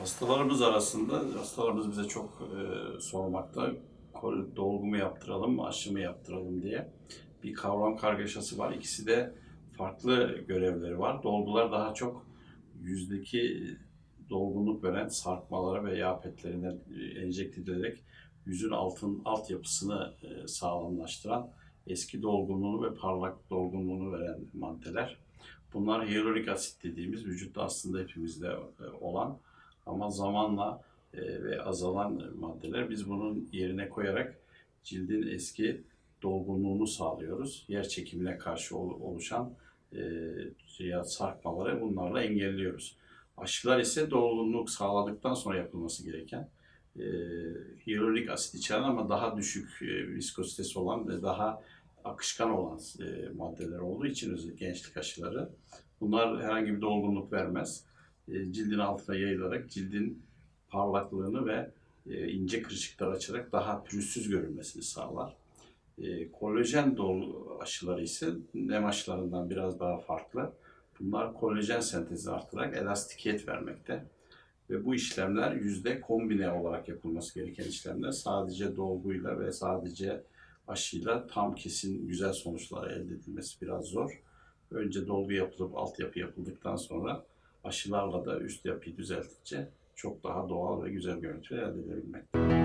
Hastalarımız arasında, hastalarımız bize çok e, sormakta, dolgu mu yaptıralım aşı mı yaptıralım diye bir kavram kargaşası var. İkisi de farklı görevleri var. Dolgular daha çok yüzdeki dolgunluk veren sarkmalara ve yağ petlerine e, enjekte edilerek yüzün altın altyapısını e, sağlamlaştıran eski dolgunluğunu ve parlak dolgunluğunu veren maddeler. Bunlar hyaluronik asit dediğimiz vücutta aslında hepimizde e, olan ama zamanla e, ve azalan maddeler biz bunun yerine koyarak cildin eski dolgunluğunu sağlıyoruz. Yer çekimine karşı ol- oluşan e, sarkmaları bunlarla engelliyoruz. Aşılar ise dolgunluk sağladıktan sonra yapılması gereken e, hyaluronik asit içeren ama daha düşük e, olan ve daha akışkan olan e, maddeler olduğu için özellikle gençlik aşıları. Bunlar herhangi bir dolgunluk vermez. E, cildin altına yayılarak cildin parlaklığını ve e, ince kırışıklar açarak daha pürüzsüz görünmesini sağlar. E, kolajen dolu aşıları ise nem aşılarından biraz daha farklı. Bunlar kolajen sentezini artırarak elastikiyet vermekte. Ve bu işlemler yüzde kombine olarak yapılması gereken işlemler. Sadece dolguyla ve sadece aşıyla tam kesin güzel sonuçlar elde edilmesi biraz zor. Önce dolgu yapılıp altyapı yapıldıktan sonra aşılarla da üst yapıyı düzeltince çok daha doğal ve güzel görüntüler elde edebilmek.